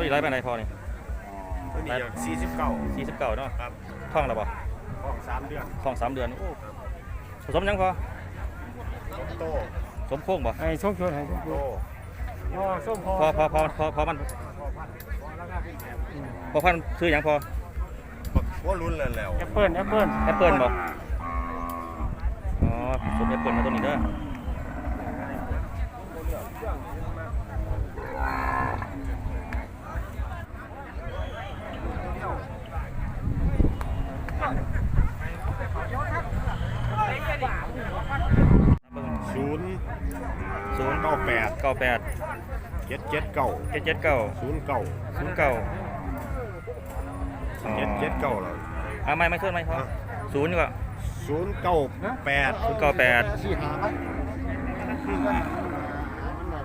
ตัวนี้ไรเป็นไรพอนี่ตัวนี้สี่สิบเก้าสี่สิบเก้าเนาะครับท่องแล้วบ่ของสามเดือนท่องสามเดือนโอ้ผสมยังพอสมโตสมโค้งบ่ไอ้ส้มชวนไอ้ส้มชโตวนพ่อส้มพอพอพอพอพอพอมันพอพันธุ์ซื้อหยังพอบักว่ารุ่นแล้วแล้วแอปเปิ้ลแอปเปิ้ลแอปเปิลบ่อ๋อผสมแอปเปิลมาตัวนี้เด้อ ศูนย์ศูนย์เก้าแปดเก้าแปดเจ็ดเจ็ดเก้าเจ็ดเจ็ดเก้าศูนย์เก้าศูนย์เก้าเจ็ดเจ็ดเก้าแล้วอ่าไม่ไม่เท่าไหร่พอศูนย์ดีกว่าศูนย์เก้าแปดศูนย์เก้าแปดสี่หา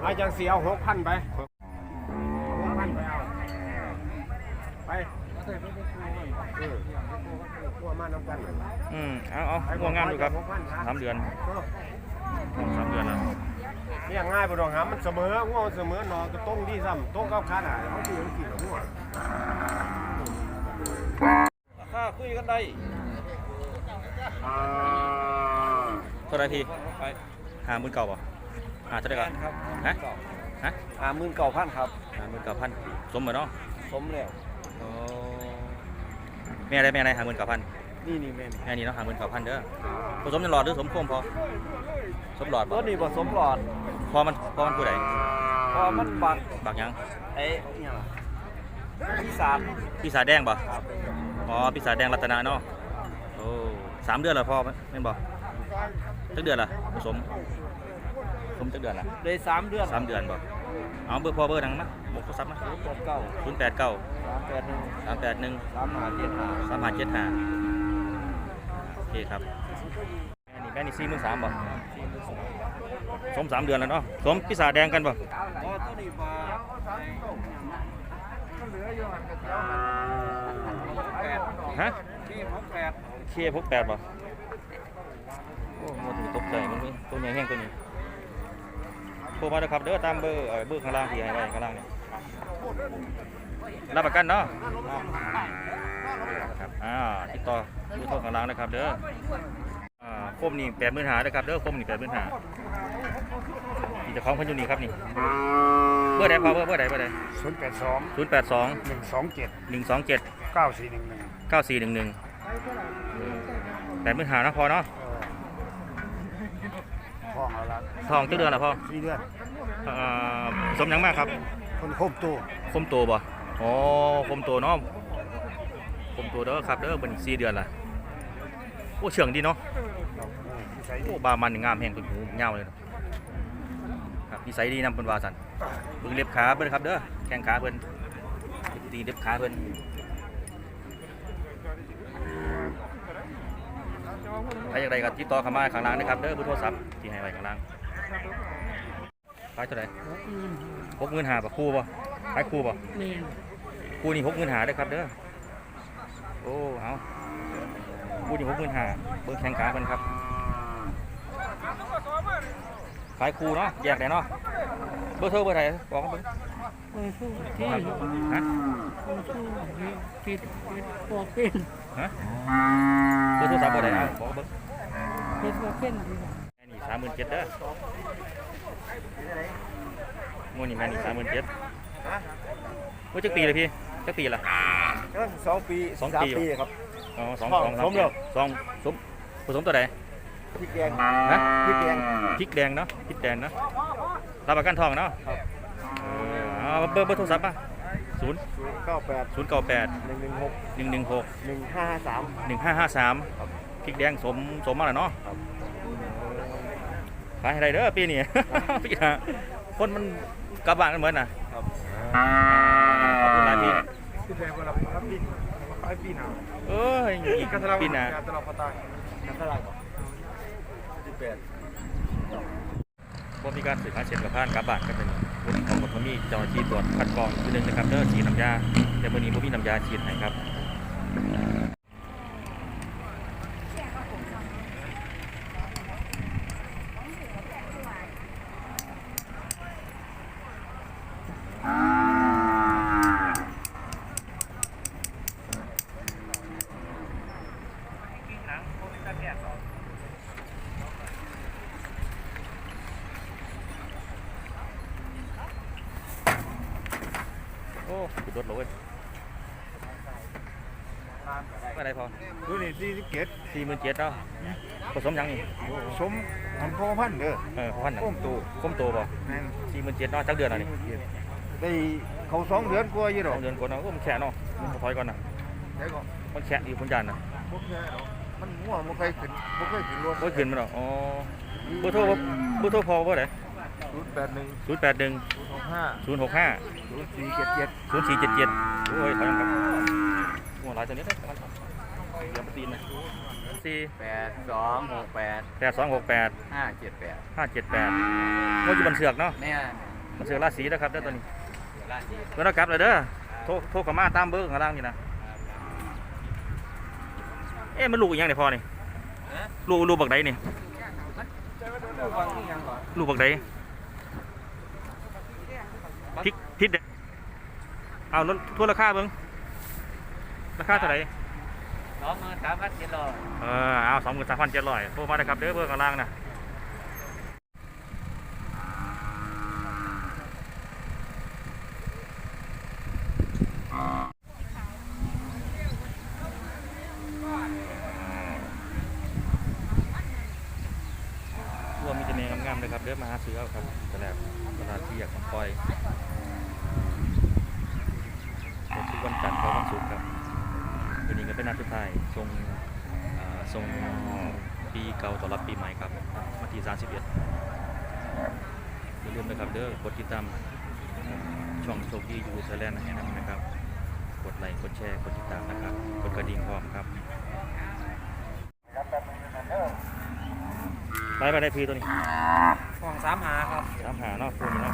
อาจารย์เสียหกพันไปหกพันไปเอาไป เออพวกมาน้ำกันเลยอืมเอาเอาง่วงงามอยู่ครับสามเดือนสามเดือนแล้วเนี่ยง่ายปะดองหามันเสมอง่วงเสมอหนอนก็ต้องดีซ้ำต้องเข้าคันอะเขาคือมันกี่หัวราคาคุยกันได้เท่าไหรพี่ไปหาหมื่นเก่าป่ะหาเท่าไหรก่อนฮะฮะอ่าหมื่นเก้าพันครับหาหมื่นเก่าพันสมเหมือนเนาะสมแล้วโอ้ แม่อะไรแม่อะไรหาหมื่นเก่าพันนี่นี่แม่นแม่นี่เนาะหาหมื่นเก่าพันเด้อผสมจะหลอดหรือสมโคมพอสมหลอดตัวบ่นี้ผสมหลอดพอมันพอมันผู้ใดเพราะมันบักบักหยังไอ้เนี่ยล่ะที่สามปีศาจแดงบ่อ๋อปีศาจแดงรัตนาเนาะโอ้สามเดือนแล้วพอแม่นบ่จักเดือนละผสมผสมจักเดือนละเลยสามเดือนสามเดือนบ่ เอาเบอร์พอเบอร์ดังนะบอกโทรศัพท์นะแปดเก้าศูนย์แปดเก้าสามแปดหนึ่งสามแปดหนึ่งสามห้าเจ็ดห้าสามห้าเจ็ดห้าโอเคครับแม่นี่แม่นี่สี่หมื่นสามบ่สมสามเดือนแล้วเนาะสมปีศาจแดงกันบ่อ๋อตัวนี้มาแปดฮะที่หกแปดเคพกแปดบ่โอ้โหตกใจมันนี่ตัวใหญ่แห้งตัวนี้ โทรมาเด้อครับเด้อตามเบอร์เอ่อเบอร์ข้างล่างที่ให้ไว้ข้างล่างเนี่ยรับประกันเนาะครับอ่าติดต่อเบอร์โทรข้างล่างนะครับเด้ออ่าคมนี่แปดหมื่นหานะครับเด้อคมนี่แปดหมื่นหานี่เจะคล้าของเพันอยูนี่ครับนี่เบอร์ใดพอเบอร์เบอร์ใดเบอร์ใดศูนย์แปดสองศูนย์แปดสองหนึ่งสองเจ็ดหนึ่งสองเจ็ดเก้าสี่หนึ่งหนึ่งเก้าสี่หนึ่งหนึ่งแปดหมื่นหานะพอเนาะห้อง เอาละทองจักเดือนละพ่อสี่เดือนเอ่อสมหยังมากครับคนโคมตู้คมโตบ่อ๋อคมโตเนาะคมโตเด้อครับเด้อเป็นสี่เดือนละโอ้เชื่องดีเนาะนิสัยโอ้บามันนี่งามแห้งเป็นหูเงาเลยเนาะครับนิสัยดีนำเป็นวาสันเบิ่งเล็บขาเพิ่นครับเด้อแข้งขาเพิ่นตีเล็บขาเพิ่นใค รอยากได้ก็ติดต่อเข้ามาข้างล่างนะครับเด้อเบอร์โทรศัพท์ที่ให้ไว้ข้างล่างขายเท่าไหร่หกหมื่นห้าป่ะคู่ป่ะขายคู่ป่ะนี่คู่นี่หกหมื่นหาเด้อครับเด้อโอ้เอาคู่นี่หกหมื่นหาเบิ้งแข่งขาเพิ่นครับขายคู่เนาะแยกได้เนาะเบอร์โทรเบอร์ไหนบอกเขาเบิ่งเออสู้ที่ครับฮะเออสู้ที่ปิดปิดบอกเป็นฮะเบอร์โทรศัพท์เบอร์ไหนเอาบอกเขาเบิ่ง ปิดบอกเป็นแม่นี่สามหมื่นเจ็ดเด้อโมนี่แม่นี่สามหมื่นเจ็ดว่าจักปีเลยพี่จักปีละสองปีสองปีามปีครับ อ๋อสองสองสามสมแล้วสองสมผสมตัวไหนพริกแดงฮะพริกแดงพริกแดงเนาะพริกแดงเนาะรับประกันทองเนาะครับ เออเอาเบอร์เบอร์โทรศัพท์ป่ะศูนย์ศูนย์เก้าแปดศูนย์เก้าแปดหนึ่งหนึ่งหกหนึ่งหนึ่งหกหนึ่งห้าห้าสามหนึ่งห้าห้าสามครับ พริกแดงสมสมมาแล้วเนาะครับขายอะไรเด้อปีนี้พี่ฮะคนมันกลับบ้านกันเหมือนน่ะครับ ขอบคุณหลายพี่พี่แดงเวลาครับปีไอ้ปีหนาวเอ้ยอีกปีหน้าตลอดพัตตาการตลาดสิบแปดพอมีการสืบหาเช็ดกับผ่านกลับบ้านกันเป็นรถของผมมีเจ้าหน้าที่ตรวจคัดกรองคือหนึ่งนะครับเด้อฉีดน้ำยาแต่วันนี้ผมมีน้ำยาฉีดให้ครับ โอ้ขุดรถเลยก็ได้พอดูนี่สี่สิบเจ็ดสี่หมื่นเจ็ดแล้วผสมยังนี่ผสมของพ่อพันธุ์เด้อเออพ่อพันธุ์น่ะก้มโตก้มโตป่ะแม่นสี่หมื่นเจ็ดเนาะจักเดือนอะไรนี่ได้เขาสองเดือนกว่าอยู่หรสออกงเดือนกว่าเนาะก็มันแฉะเนาะมันถอยก่อนนะใช่ก่อนมันแฉะอยู่พุ่นจานนะ พวกแค่หรอก มันง่วงมันเคยขึ้นมันเคยขึ้นรถโอ้ยขึ้นมาเนาะอ๋อเบอร์โทรเบอร์โทรพอเบอร์ไหนศูนย์แปดหนึ่งศูนย์แปดหนึ่งศูนย์หกห้าศูนย์หกห้าศูนย์สี่เจ็ดเจ็ดศูนย์สี่เจ็ดเจ็ดโอ้ยถอยกันครับโอ้หลายตัวนี้เลยมันเดี๋ยวมาตีนนะสี่แปดสองหกแปดแปดสองหกแปดห้าเจ็ดแปดห้าเจ็ดแปดโอ้ยอยู่บันเสือกเนาะเนี่ยบันเสือกราศีนะครับเด้อตัวนี้ราศีเมื่อเรากลับเลยเด้อโทรโทรกลับมาตามเบอร์ข้างล่างนี่นะ เอ๊ะมันลูกอีกอยังเนี่ยพอนี่ลูกลูกบักใดนี่ฟังยังก่อนลูกบักใดพริกพริกเด้อเอาลดทั่วราคาเบิ้งราคาเท่าไหร่สองหมื่นสามพันเจ็ดร้อยเออเอาสองหมื่นสามพันเจ็ดร้อยโทรมาเลยครับเด้อเบอร์ข้างล่างนะรวมมีแต่เมย์งามๆเลยครับเด้อมาหาซื้อเอา ครับตลาดตลาที่อยากปล่อยเปิดทุกวันจันทร์กับวันศุกร์ครับวันนี้ก็เป็นนัดสุดท้ายทรงอ่าทรงปีเก่าต้อนรับปีใหม่ครับวันที่31อย่าลืมนะครับเด้อกดติดตามช่องโชคดียูทูบไทยแลนด์นะครับ กดไลค์กดแชร์กดติดตามนะครับ กดกระดิ่งพร้อมครับ ไปไปได้พีตัวนี้ของสามหาครับตามหาเนาะตัวนี้เนาะ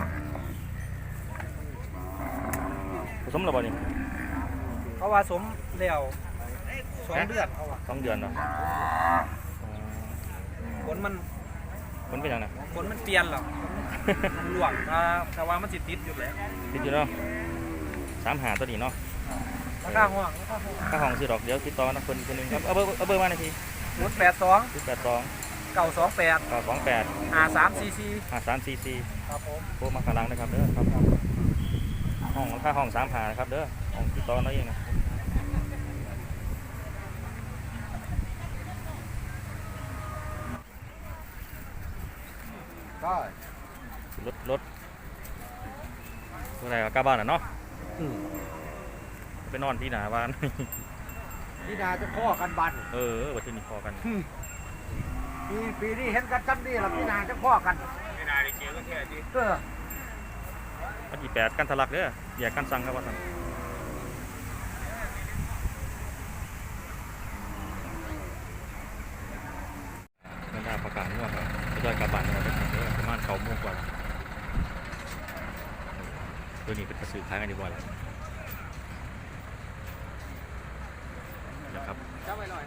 ผสมแล้วบ่นี่เขาว่าสมเลี้ยวสองเดือนเขาว่าสองเดือนเนาะอ๋อผลมันมันเป็นยังไงผลมันเปลี่ยนหรอมันหลวงแต่แต่ว่ามันจิตติดอยู่แล้วติดอยู่เนาะสามหาตัวนี้เนาะราคาห่วงราคาห่วงข้าห้องซื้อดอกเดี๋ยวติดต่อนะคนคนหนึ่งครับเอาเบอร์เอาเบอร์มาหน่อยทีศูนย์แปดสองศูนย์แปดสอง เก้าสองแปดเก้าสองแปดห้าสามสี่สี่ห้าสามสี่สี่ครับผมโทรมาข้างหลังนะครับเด้อครับห้องค่าห้องสามหานะครับเด้อห้องติดต่อน้อยเองนะก็รถรถอะไรกลับบ้านอะเนาะไปนอนที่หนาบ้านที่นาจะข้อกันบัน เออวันที่นี้พอกัน ปีปีนี้เห็นกันจำดีหรอพี่นาจะข้อกันพี่นาได้เจอกันแค่นี้เออวันที่แปดกันทะลักเด้อแยกกันสั่งครับว่าสั่งเงินดาประกาศง่วงครับจะได้กลับบ้านกันแล้วเด้อประมาณเก้าโมงกว่าแล้วตัวนี้เป็นกระสือขายกันดีกว่าแล้วนะครับ จับไปหน่อย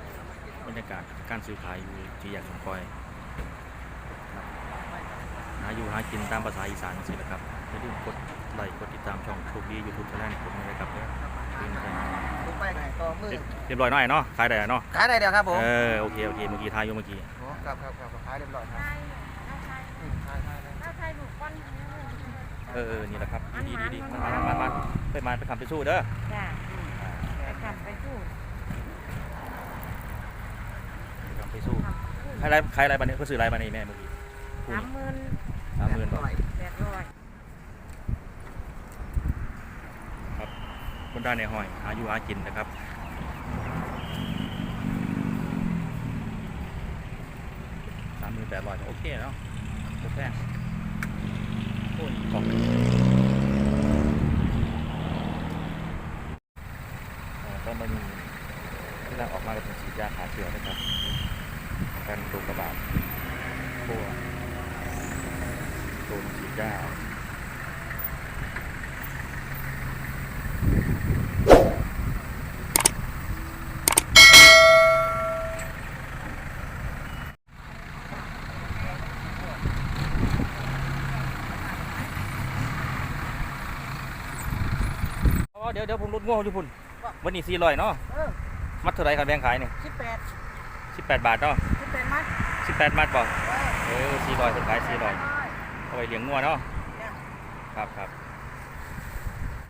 บรรยา กาศการซื้อขายอยู่ที่แยกสมคอยหาอยู่หากินตามภาษาอีสานสิแหละครับอย่าลืมกดไลค์กดติดตามช่องโชคดียูทูบช anel ผมเลยครับเนี่ยเป็นไงผมไปไหนต่อมือเรียบร้อยหน่อยเนาะขายได้เนาะขายได้เดียวครับผมเออโอเคโอเคเมื่อกี้ทายอยู่เมื่อกี้โอ้ครับครับครับขายเรียบร้อยครับใช่เอาใช่อืมขายขายเลยถ้าใช่หนูก้อนนี้เลยเออเออนี่แหละครับดีดีดีมามามามาไปมาไปขับไปสู้เด้อจ้ะไปขับไปสู้ ไปขับไปสู้ ขั บสู้ใครไรใครไรบันนี้ก็ซื้อไรบันนี้แม่เมื่อกี้สามหมื่นสามหมื่นบาทแปดร้อยบนด้านในห้อยหาอยู่หากินนะครับสามหมื่นแปดร้อยโอเคเนาะโอเคโอ้ยกล่องอ่าก็มันที่เราออกมาเป็นสียาขาเขียวนะครับกั นตัวกระบาดตัวตัวสียาอ๋อเดี๋ยวเดี๋ยวผมลดงวอยู่พุ่นวันนี้สี่ร้อยเนาะเออมัดเท่าไหรครับแบงค์ขายเนี่ยสิบแปดสิบแปดบาทเนาะสิบ แปดมัดบแปดมัดบ่เออสี่ร้อยเป็นขายสี่ร้อยเอาไปเลี้ยงงัวเนาะครับครับ